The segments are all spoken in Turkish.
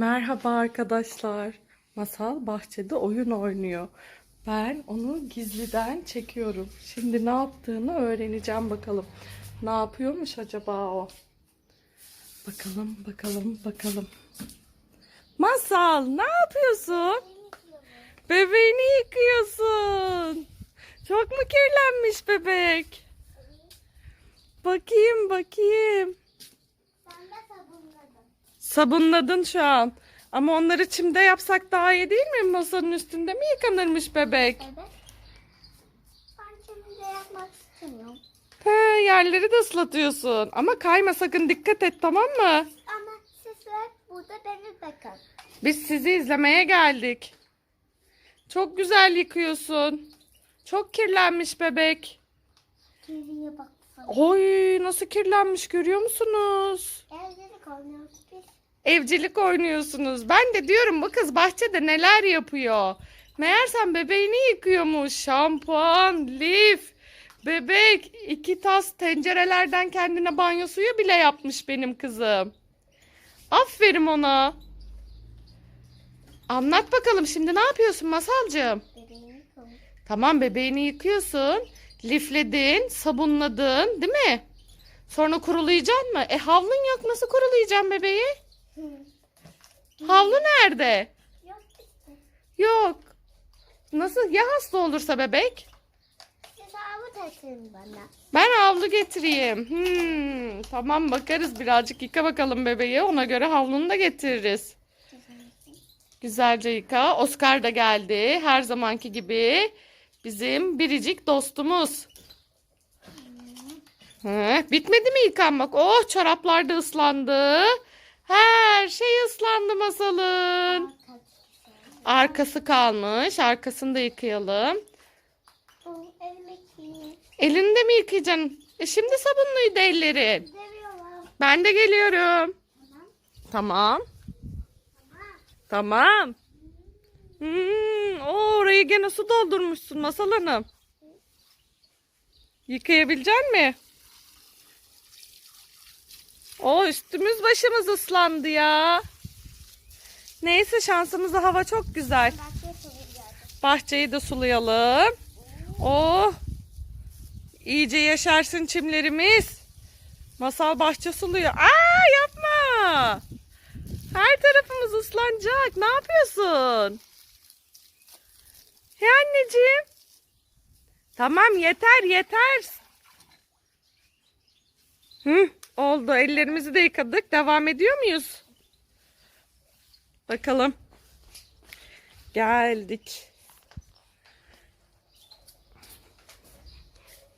Merhaba arkadaşlar. Masal bahçede oyun oynuyor. Ben onu gizliden çekiyorum. Şimdi ne yaptığını öğreneceğim bakalım. Ne yapıyormuş acaba o? Bakalım, bakalım, bakalım. Masal, ne yapıyorsun? Bebeğini yıkıyorsun. Çok mu kirlenmiş bebek? Bakayım, bakayım. Ben de sabunladım. Sabunladın şu an. Ama onları çimde yapsak daha iyi değil mi? Masanın üstünde mi yıkanırmış bebek? Evet. Ben şimdi yapmak istemiyorum. He, yerleri de ıslatıyorsun. Ama kayma sakın dikkat et tamam mı? Ama sizler burada beni bakın. Biz sizi izlemeye geldik. Çok güzel yıkıyorsun. Çok kirlenmiş bebek. Geriye baksana. Oy nasıl kirlenmiş görüyor musunuz? Evlilik oynuyoruz biz. Evcilik oynuyorsunuz. Ben de diyorum bu kız bahçede neler yapıyor. Meğersem bebeğini yıkıyormuş. Şampuan, lif, bebek, iki tas tencerelerden kendine banyo suyu bile yapmış benim kızım. Aferin ona. Anlat bakalım şimdi ne yapıyorsun Masalcığım? Tamam bebeğini yıkıyorsun. Lifledin, sabunladın değil mi? Sonra kurulayacaksın mı? E havlun yok nasıl kurulayacaksın bebeği? Havlu nerede? Yok. Yok. Nasıl? Ya hasta olursa bebek? Siz avu getirin bana. Ben havlu getireyim. Hmm, tamam bakarız birazcık yıka bakalım bebeği. Ona göre havlunu da getiririz. Güzelce yıka. Oscar da geldi. Her zamanki gibi. Bizim biricik dostumuz. He, bitmedi mi yıkanmak? Oh çoraplar da ıslandı. Her şey ıslandı masalın. Arkası kalmış. Arkasını da yıkayalım. Bu elimi Elini de mi yıkayacaksın? E şimdi sabunluydu ellerin. Ben de geliyorum. Tamam. Tamam. Hmm, o orayı gene su doldurmuşsun Masal Hanım. Yıkayabilecek mi? O üstümüz başımız ıslandı ya. Neyse şansımıza hava çok güzel. Bahçeyi de sulayalım. Oh. İyice yaşarsın çimlerimiz. Masal bahçe suluyor. Aa yapma. Her tarafımız ıslanacak. Ne yapıyorsun? He anneciğim. Tamam yeter yeter. Hı, oldu. Ellerimizi de yıkadık. Devam ediyor muyuz? Bakalım. Geldik.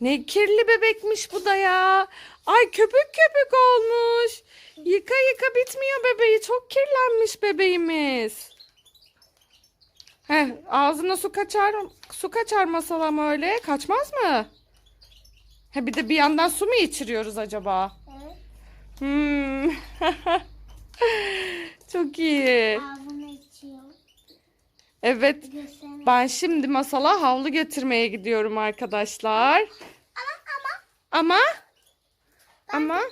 Ne kirli bebekmiş bu da ya. Ay köpük köpük olmuş. Yıka yıka bitmiyor bebeği. Çok kirlenmiş bebeğimiz. Heh, ağzına su kaçar, su kaçar masal ama öyle. Kaçmaz mı? Ha bir de bir yandan su mu içiriyoruz acaba? Hmm. Çok iyi. Evet. Göstermek. Ben şimdi masala havlu getirmeye gidiyorum arkadaşlar. Ama ama. Ama Ben Ama-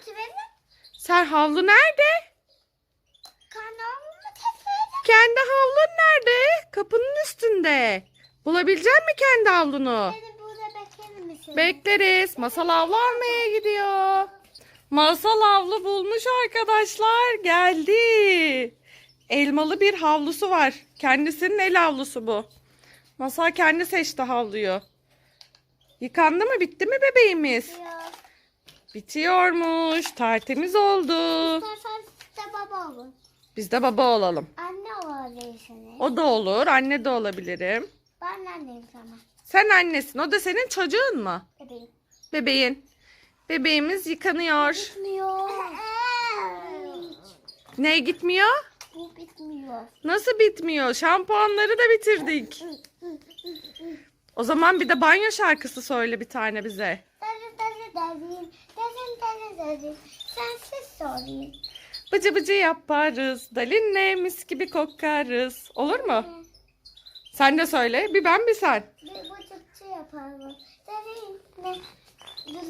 sen havlu nerede? Kanalımı keselim. Kendi havlun nerede? Kapının üstünde. Bulabilecek mi kendi havlunu? Beni burada bekler misin? Bekleriz. Masal havlu almaya gidiyor. Masal havlu bulmuş arkadaşlar. Geldi. Elmalı bir havlusu var. Kendisinin el havlusu bu. Masal kendi seçti havluyu. Yıkandı mı bitti mi bebeğimiz? Yok. Bitiyormuş. Tertemiz oldu. İstersen de baba olur. Biz de baba olalım. Anne olabilirsiniz. O da olur. Anne de olabilirim. Ben anneyim sana. Sen annesin. O da senin çocuğun mu? Bebeğim. Bebeğin. Bebeğimiz yıkanıyor. Bitmiyor. Ne gitmiyor? Bu bitmiyor. Nasıl bitmiyor? Şampuanları da bitirdik. O zaman bir de banyo şarkısı söyle bir tane bize. Darı darı darayım. Darın darı darayım. Sensiz sorayım. Bıcı bıcı yaparız. Dalinle mis gibi kokarız. Olur mu? Sen de söyle. Bir ben bir sen. Bir buçukçu yaparım. Darayım ne?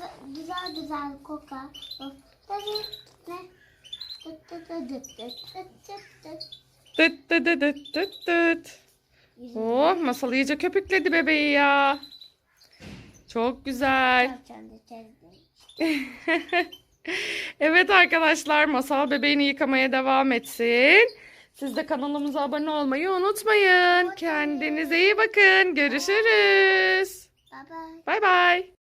Güzel güzel, güzel kokar. Dıt dıt dıt dıt dıt dıt. Oh masal iyice köpükledi bebeği ya. Çok güzel. Evet arkadaşlar masal bebeğini yıkamaya devam etsin. Siz de kanalımıza abone olmayı unutmayın. Kendinize iyi bakın. Görüşürüz. Bye bye. Bay bay.